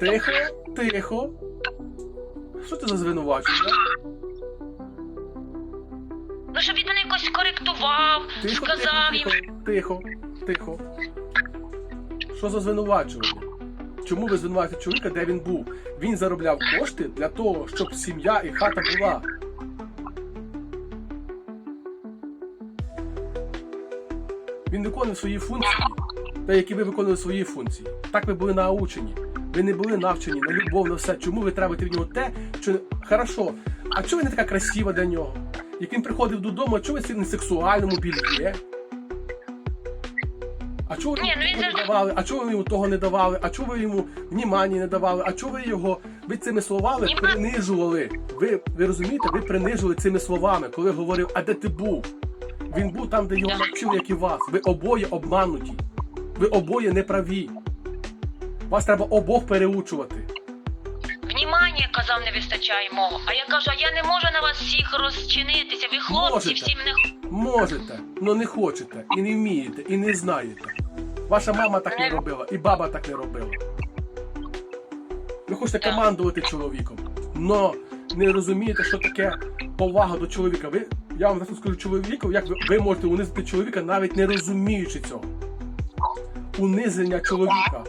Тихо, тихо. Що це за звинувачення? Ну, щоб він мене якось коректував, Тихо, сказав тихо, їм. тихо, тихо, тихо. Що за звинувачування? Чому ви звинувачуєте чоловіка, де він був? Він заробляв кошти для того, щоб сім'я і хата була. Він виконує свої функції, та які ви виконували свої функції. Так ви були научені. Ви не були навчені на любов, на все. Чому ви требуєте від нього те, що не- хорошо. А чого ви не така красива для нього? Як він приходив додому, а чого ви не в сексуальному більє? А чого ви йому ну того не давали? А чого ви йому того не давали? А чого ви йому внимання не давали? А чого ви його ви цими словами принижували? Ви, ви розумієте, ви принижували цими словами, коли говорив, а де ти був? Він був там, де його навчили, як і вас. Ви обоє обмануті. Ви обоє неправі. Вас треба обох переучувати. Внімання, казав, не вистачає мого. А я кажу, а я не можу на вас всіх розчинитися. Ви хлопці, Можете. всі мене. Можете, але не хочете, і не вмієте, і не знаєте. Ваша мама так не робила, і баба так не робила. Ви хочете командувати чоловіком, но не розумієте, що таке повага до чоловіка. Ви, я вам зараз скажу чоловіку, як ви, ви можете унизити чоловіка, навіть не розуміючи цього. Унизення чоловіка